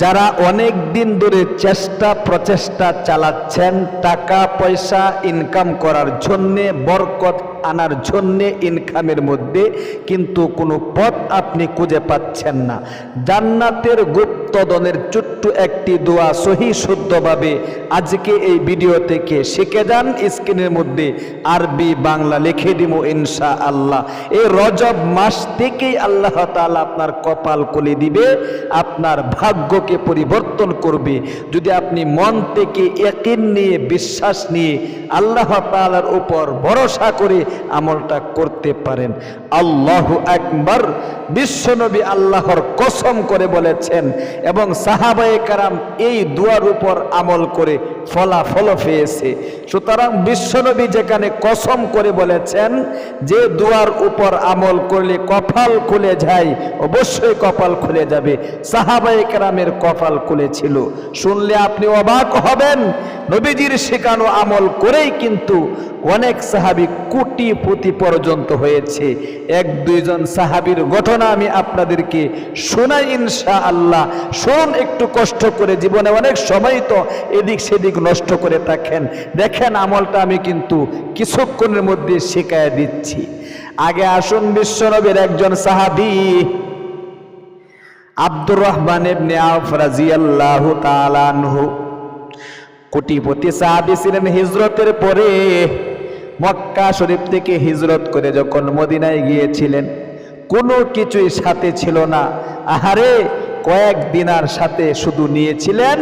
যারা অনেক দিন ধরে চেষ্টা, প্রচেষ্টা চালাচ্ছেন, টাকা, পয়সা ইনকাম করার জন্যে, বরকত আনার জন্যে ইনকামের মধ্যে কিন্তু কোনো পথ আপনি খুঁজে পাচ্ছেন না। জান্নাতের গুপ্তদনের ছোট্ট একটি দোয়া সহি শুদ্ধভাবে আজকে এই ভিডিও থেকে শিখে যান। স্ক্রিনের মধ্যে আরবি, বাংলা লিখে দিব ইনশা আল্লাহ এই রজব মাস থেকেই আল্লাহ তাআলা আপনার কপাল খুলে দিবে, আপনার ভাগ্যকে পরিবর্তন করবে। যদি আপনি মন থেকে একিন নিয়ে, বিশ্বাস নিয়ে আল্লাহ তাআলার উপর ভরসা করে আমলটা করতে পারেন। আল্লাহ একবার বিশ্বনবী আল্লাহর কসম করে বলেছেন এবং সাহাবায়ে কারাম এই দুয়ার উপর আমল করে ফলাফল পেয়েছে। সুতরাং বিশ্বনবী যেখানে কসম করে বলেছেন যে দুয়ার উপর আমল করলে কপাল খুলে যায়, অবশ্যই কপাল খুলে যাবে। সাহাবায়ে কেরামের কপাল খুলেছিল শুনলে আপনি অবাক হবেন, নবীজির শেখানো আমল করেই কিন্তু অনেক সাহাবি কোটি পুঁতি পর্যন্ত হয়েছে। এক, দুইজন সাহাবির ঘটনা আমি আপনাদেরকে শোনাই ইনশা আল্লাহ শোন একটু কষ্ট করে জীবনে অনেক সময় তো এদিক সেদিক নষ্ট করে থাকেন। দেখেন, আমলটা আমি কিন্তু কিছুক্ষণের মধ্যে শেখায় দিচ্ছি। আগে আসুন বিশ্বনবীর একজন সাহাবি। আব্দুর রহমান ইবনে আউফ রাদিয়াল্লাহু তাআলা আনহু কোটিপতি সাহাবী ছিলেন হিজরতের পরে মক্কা শরীফ থেকে হিজরত করে যখন মদিনায় গিয়েছিলেন, কোনো কিছুই সাথে ছিল না। আহারে, কয়েক দিনার সাথে শুধু নিয়েছিলেন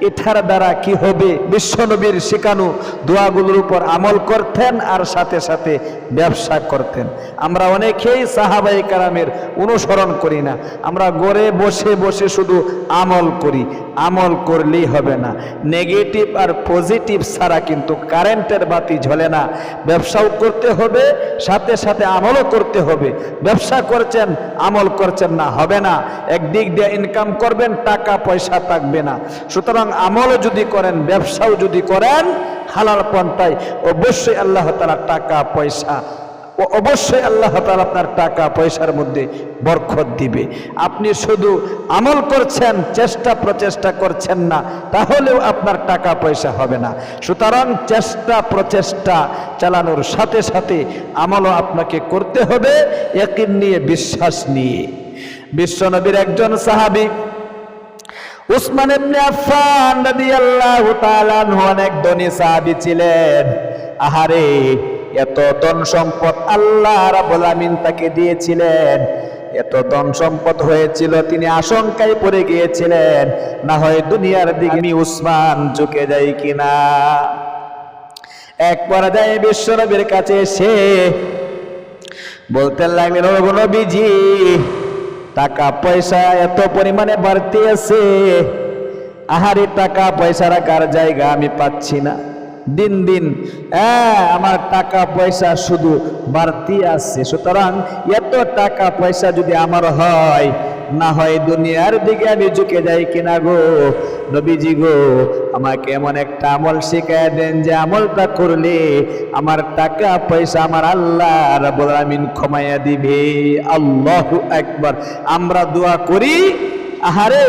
এটার দ্বারা কি হবে? বিশ্বনবীর শেখানো দোয়াগুলোর উপর আমল করতেন আর সাথে সাথে ব্যবসা করতেন। আমরা অনেকেই সাহাবাই কারামের অনুসরণ করি না। আমরা গড়ে বসে বসে শুধু আমল করি। আমল করলেই হবে না। নেগেটিভ আর পজিটিভ ছাড়া কিন্তু কারেন্টের বাতি ঝলে না। ব্যবসাও করতে হবে, সাথে সাথে আমলও করতে হবে। ব্যবসা করছেন, আমল করছেন না, হবে না। একদিক দিয়ে ইনকাম করবেন, টাকা পয়সা থাকবে না। সুতরাং আমলও যদি করেন, ব্যবসাও যদি করেন, হালাল পন্থায় অবশ্যই আল্লাহ তালা টাকা, পয়সা, ও অবশ্যই আল্লাহ তাআলা আপনার টাকা, পয়সার মধ্যে বরকত দিবে। আপনি শুধু আমল করছেন, চেষ্টা প্রচেষ্টা করছেন না, তাহলেও আপনার টাকা, পয়সা হবে না। সুতরাং চেষ্টা প্রচেষ্টা চালানোর সাথে সাথে আমলও আপনাকে করতে হবে একিন নিয়ে, বিশ্বাস নিয়ে। বিশ্বনবীর একজন সাহাবী উসমান ইবনে আফফান রাদিয়াল্লাহু তাআলা অনেক ধনী সাহাবী ছিলেন। আহারে, এত ধন সম্পদ আল্লাহ রাব্বুল আমিন তাকে দিয়েছিলেন। এত ধন সম্পদ হয়েছিল, তিনি আশঙ্কায় পড়ে গিয়েছিলেন। না হয় দুনিয়ার দিকে আমি উসমান ঝুঁকে যাই কিনা। এক পর্যায়ে বিশ্বনবীর কাছে এসে বলতে লাগলেন নবীজি টাকা পয়সা এত পরিমাণে বাড়তি আছে। আহারে টাকা পয়সা কার জায়গা আমি পাচ্ছি না। দিন দিন হ্যাঁ আমার টাকা পয়সা শুধু বাড়তি আসছে সুতরাং এত টাকা পয়সা যদি আমার হয় না হয় দুনিয়ার দিকে আমি ঝুঁকে যাই কিনা গো নবীজি গো, আমাকে এমন একটা আমল শিখায় দেন যে আমলটা করলে আমার টাকা, পয়সা আমার আল্লাহ রাব্বুল আমিন ক্ষমাইয়া দিবে। আল্লাহ একবার আমরা দোয়া করি, আহারে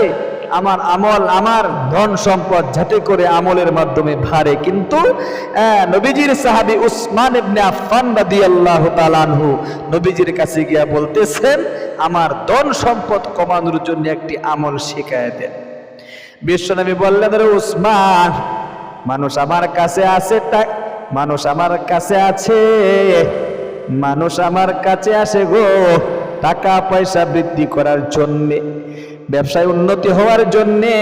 আমার আমল, আমার ধন সম্পদ যাতে করে আমলের মাধ্যমে ভারে। কিন্তু নবীজির সাহাবী উসমান ইবনে আফফান রাদিয়াল্লাহু তাআলা আনহু নবীজির কাছে গিয়া বলতেছেন, আমার ধন সম্পদ কমানোর জন্য একটি আমল শেখায় দেন। বিশ্বনবী বললেন, রে উসমান, মানুষ আমার কাছে আছে মানুষ আমার কাছে আছে, মানুষ আমার কাছে আসে গো টাকা পয়সা বৃদ্ধি করার জন্যে। ব্যবসায় উন্নতি হওয়ার জন্যে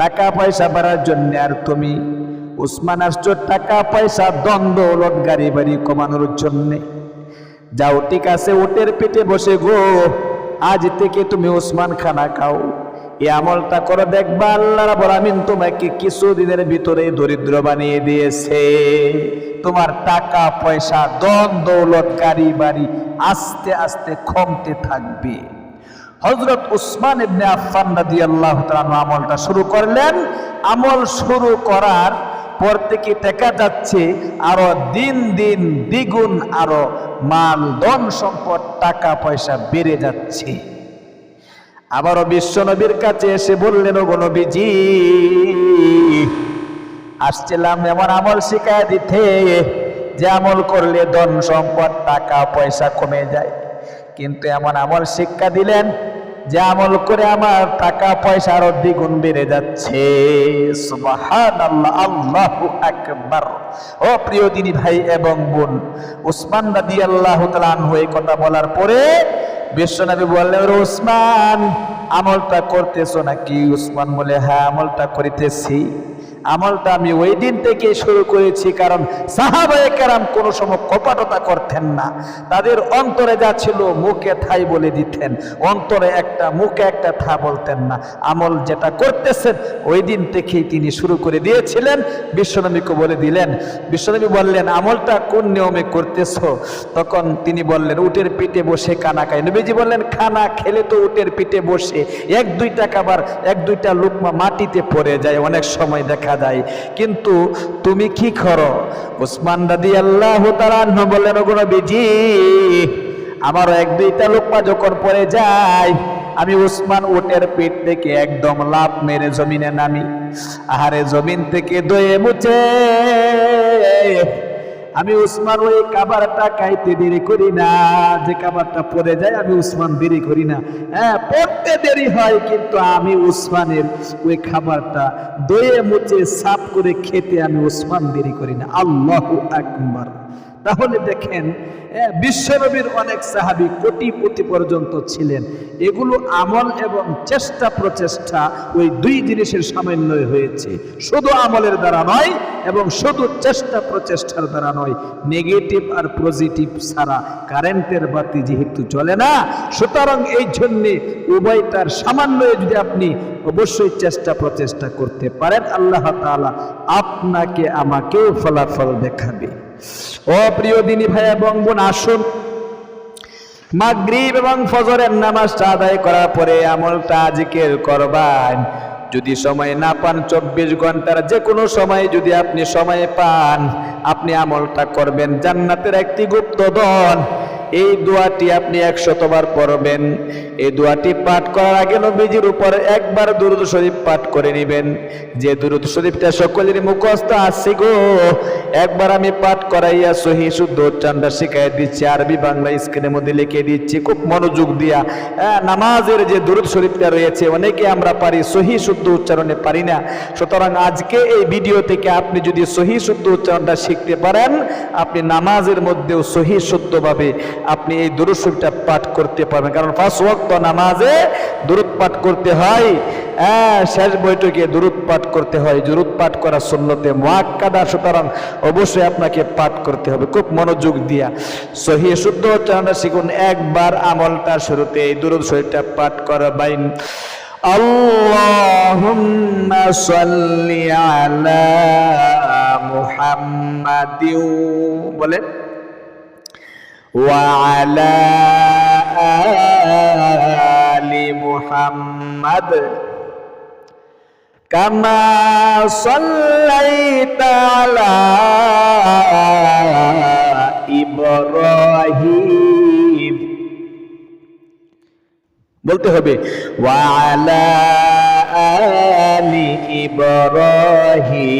টাকা পয়সা বাড়ার জন্য আর তুমি উসমান আসছো টাকা পয়সা দ্বন্দ্ব ওলট গাড়ি বাড়ি কমানোর জন্যে। যাও, ঠিক আছে ওটের পেটে বসে গো, আজ থেকে তুমি ওসমান খানা খাও। এই আমলটা করে, দেখবা আল্লাহ রাব্বুল আমিন তোমাকে কিছুদিনের ভিতরে দরিদ্র বানিয়ে দিয়েছে। তোমার টাকা পয়সা দন দৌলত গাড়ি বাড়ি আস্তে আস্তে কমতে থাকবে। হজরত উসমান ইবনে আফফান রাদিয়াল্লাহু তাআলা আমলটা শুরু করলেন। আমল শুরু করার পর থেকে দেখা যাচ্ছে আরও দিন দিন দ্বিগুণ আরও মাল ধন সম্পদ, টাকা পয়সা বেড়ে যাচ্ছে। আবারও বিশ্ব নবীর কাছে এসে বললেন, ওগো নবীজি, আসছিলাম এমন আমল শিখায় দিতে যে আমল করলে ধন সম্পদ, টাকা পয়সা কমে যায়। কিন্তু এমন আমল শিক্ষা দিলেন যে আমল করে আমার টাকা পয়সা আরও দ্বিগুণ বেড়ে যাচ্ছে। ও প্রিয় দিনী ভাই এবং বোন, উসমান রাদি আল্লাহ হয়ে কথা বলার পরে বিশ্বনবী বললেন উসমান, আমলটা করতেছো নাকি? উসমান বলে হ্যাঁ আমলটা করিতেছি। আমলটা আমি ওই দিন থেকে শুরু করেছি, কারণ সাহাবায়ে কেরাম কোনো সময় কপাটতা করতেন না। তাদের অন্তরে যা ছিল মুখে থাই বলে দিতেন, অন্তরে একটা মুখে একটা থা বলতেন না। আমল যেটা করতেছেন, ওই দিন থেকেই তিনি শুরু করে দিয়েছিলেন। বিশ্বনবীকে বলে দিলেন, বিশ্বনবী বললেন, আমলটা কোন নিয়মে করতেছো? তখন তিনি বললেন, উটের পিঠে বসে কানা খায় নবীজি বললেন, খানা খেলে তো উটের পিঠে বসে, এক দুইটা খাবার, এক দুইটা লুকমা মাটিতে পড়ে যায়, অনেক সময় দেখা যায় কিন্তু তুমি কি করো? উসমান দাদি আল্লাহ বলেন ওগুলো বিজি আমার এক দুইটা লোকমা যখন পরে যায়, আমি উসমান উটের পেট থেকে একদম লাভ মেরে জমিনে নামি। আহারে জমিন থেকে দয়ে মুছে আমি উসমান ওই কাবারটা খাইতে দেরি করি না। যে কাবারটা পরে যায়, আমি উসমান দেরি করি না। হ্যাঁ পড়তে দেরি হয়, কিন্তু আমি উসমানের ওই খাবারটা দয়ে মুচে সাফ করে খেতে আমি উসমান দেরি করি না। আল্লাহ আকবার। তাহলে দেখেন বিশ্বনবীর অনেক সাহাবি কোটিপতি পর্যন্ত ছিলেন। এগুলো আমল এবং চেষ্টা প্রচেষ্টা ওই দুই জিনিসের সামান্যই হয়েছে। শুধু আমলের দ্বারা নয় এবং শুধু চেষ্টা প্রচেষ্টার দ্বারা নয়, নেগেটিভ আর পজিটিভ ছাড়া কারেন্টের বাতি যেহেতু চলে না, সুতরাং এই জন্যে উভয়টার সামান্য যদি আপনি অবশ্যই চেষ্টা প্রচেষ্টা করতে পারেন, আল্লাহ তাআলা আপনাকে আমাকেও ফলাফল দেখাবে। ও দিনী ভাই এবং বোন, আসুন। মাগরিব এবং ফজরের নামাজটা আদায় করার পরে আমলটা জিকির করবান। যদি সময় না পান, চব্বিশ ঘণ্টার যে কোনো সময় যদি আপনি সময় পান, আপনি আমলটা করবেন। জান্নাতের একটি গুপ্ত গুপ্তধন। এই দোয়াটি আপনি একশতবার পড়বেন। এই দোয়াটি পাঠ করার আগে নবীজির উপর একবার দুরুদ শরীফ পাঠ করে নেবেন। যে দুরুদ শরীফটা সকলের মুখস্থ আছে গো। একবার আমি পাঠ করাইয়া সহি শুদ্ধ উচ্চারণটা শিখাই দিচ্ছি আরবি বাংলা স্ক্রিনের মধ্যে লিখে দিচ্ছি খুব মনোযোগ দিয়া। হ্যাঁ, নামাজের যে দুরুদ শরীফটা রয়েছে অনেকে আমরা পারি সহি শুদ্ধ উচ্চারণে পারি না। সুতরাং আজকে এই ভিডিও থেকে আপনি যদি সহি শুদ্ধ উচ্চারণটা শিখতে পারেন আপনি নামাজের মধ্যেও সহি শুদ্ধভাবে আপনি এই দুরুদ শরীফটা পাঠ করতে পারবেন কারণ ফার্স্ট ওয়াক্ত নামাজে দুরুদ পাঠ করতে হয় হ্যাঁ শেষ বৈঠকে দুরুদ পাঠ করতে হয় দুরুদ পাঠ করা সুন্নতে মোয়াক্কাদা সুতরাং অবশ্যই আপনাকে পাঠ করতে হবে খুব মনোযোগ দিয়া সহি শুদ্ধ উচ্চারণটা শিখুন একবার আমলটা শুরুতে এই দুরুদ শরীফটা পাঠ করবাইন اللهم صل على محمد বলেন وعلى آل محمد كما صليت على إبراهيم বলতে হবে ওয়ালা আলি ইব্রাহিম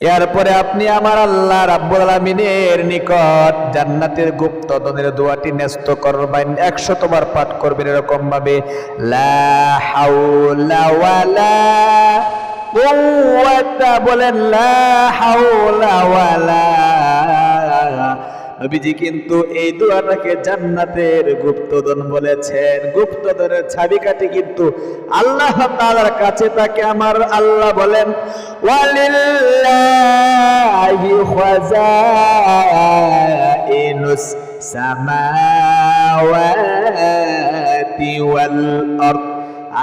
এরপরে আপনি আমার আল্লাহ রাব্বুল আলামিনের নিকট জান্নাতের গুপ্ত তদের দোয়াটি ন্যস্ত করবেন তোমার পাঠ করবেন এরকম ভাবে লা হাওলা ওয়ালা কুওয়াতা বলেন, লা হাওলা ওয়ালা নবীজি কিন্তু এই দোয়াটাকে জান্নাতের গুপ্তধন বলেছেন। গুপ্তধনের চাবিকাঠি কিন্তু আল্লাহ তাআলার কাছে তাকে আমার আল্লাহ বলেন, ওয়ালিল্লাহি খাযাইনুস সামাওয়াতি ওয়াল আরদ।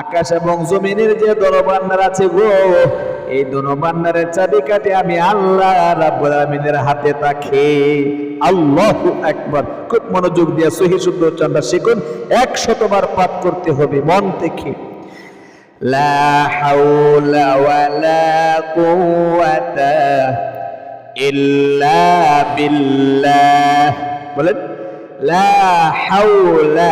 আকাশ এবং জমিনের যে দরবান্ডার আছে গো, এই দরবান্ডারের চাবিকাঠি আমি আল্লাহ রাব্বুল আলামিনের হাতে থাকে আল্লাহু আকবার। খুব মনোযোগ দিয়ে সহি শুদ্ধ উচ্চারণটা শিখুন। একশতবার পাঠ করতে হবে মন থেকে। লা হাওলা ওয়ালা কুওয়াতা ইল্লা বিল্লাহ। বলেন, লা হাওলা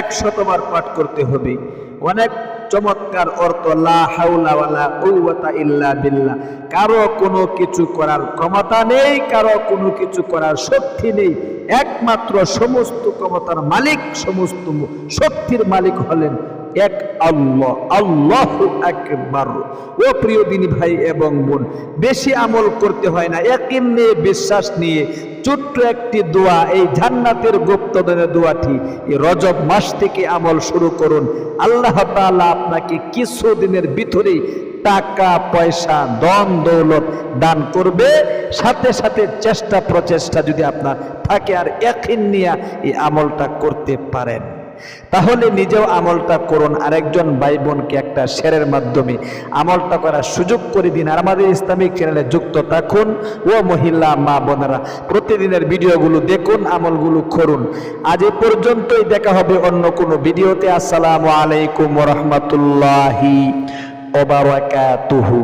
একশতবার পাঠ করতে হবে। অনেক চমৎকার অর্থ, লা হাওলা ইল্লা বিল্লাহ। কারও কোনো কিছু করার ক্ষমতা নেই, কারও কোনো কিছু করার শক্তি নেই। একমাত্র সমস্ত ক্ষমতার মালিক, সমস্ত শক্তির মালিক হলেন এক আল্লাহ আল্লাহ একবার ও প্রিয় দিনী ভাই এবং বোন, বেশি আমল করতে হয় না একিন নিয়ে বিশ্বাস নিয়ে ছোট্ট একটি দোয়া, এই জান্নাতের গুপ্তধনের দোয়াটি, এই রজব মাস থেকে আমল শুরু করুন। আল্লাহ তাআলা আপনাকে কিছু দিনের ভিতরেই টাকা, পয়সা দন দৌলত দান করবে। সাথে সাথে চেষ্টা প্রচেষ্টা যদি আপনার থাকে, আর একিন নিয়ে এই আমলটা করতে পারেন। তাহলে নিজেও আমলটা করুন। আরেকজন ভাই বোনকে একটা শেরের মাধ্যমে আমলটা করার সুযোগ করে দিন। আর আমাদের ইসলামিক চ্যানেলে যুক্ত থাকুন। ও মহিলা মা বোনেরা, প্রতিদিনের ভিডিওগুলো দেখুন, আমলগুলো করুন। আজ এ পর্যন্তই দেখা হবে অন্য কোনো ভিডিওতে। আসসালামু আলাইকুম রহমতুল্লাহি ওবারাকাতুহু